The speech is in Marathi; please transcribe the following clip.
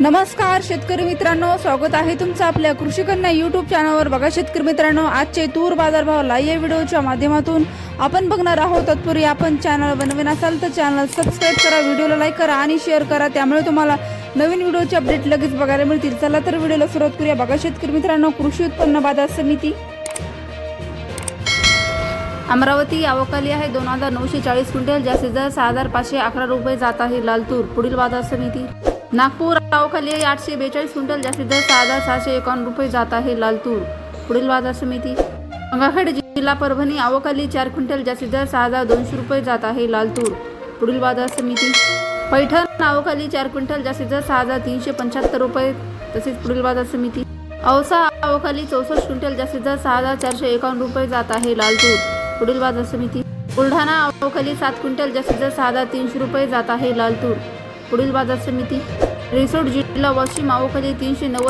नमस्कार शेतकरी मित्रांनो. स्वागत आहे तुमचं आपल्या कृषी कन्या युट्यूब चॅनलवर बघा शेतकरी मित्रांनो आजचे तूर बाजारभाव लाईव्ह या व्हिडिओच्या माध्यमातून आपण बघणार आहोत. तत्पूर्वी आपण चॅनल बनवीन असाल तर चॅनल सबस्क्राईब करा व्हिडिओला लाईक करा आणि शेअर करा. त्यामुळे तुम्हाला नवीन व्हिडिओचे अपडेट लगेच बघायला मिळतील. चला तर व्हिडिओला सुरुवात करूया. बघा शेतकरी मित्रांनो कृषी उत्पन्न बाजार समिती. अमरावती आवकाली आहे. दोन हजार नऊशे चाळीस क्विंटल. जास्तीत जास्त सहा हजार पाचशे अकरा रुपये जात आहे लाल तूर. पुढील बाजार समिती. नागपूर रावखाली आठशे बेचाळीस क्विंटल जास्तीत जास्त सहा हजार सहाशे एकावन्न रुपये जात आहे लालतूर. पुढील बाजार समिती. गंगाखेड जिल्हा परभणी आवखाली चार क्विंटल जास्तीत जास्त सहा हजार दोनशे रुपये जात आहे लालतूर. पुढील बाजार समिती. पैठण अवकाली चार क्विंटल जास्तीत जास्त सहा हजार तीनशे पंच्याहत्तर रुपये तसेच पुढील बाजार समिती. औसा आवखाली चौसष्ट क्विंटल जास्तीत जास्त सहा हजार चारशे एकावन्न रुपये जात आहे लालतूर. पुढील बाजार समिती. बुलढाणा अवकाली सात क्विंटल जास्तीत जास्त सहा हजार तीनशे रुपये जात आहे लालतूर. पुढील बाजार समिती रिसोड जिल्हा वाशिम अवकाली तीनशे नव्वद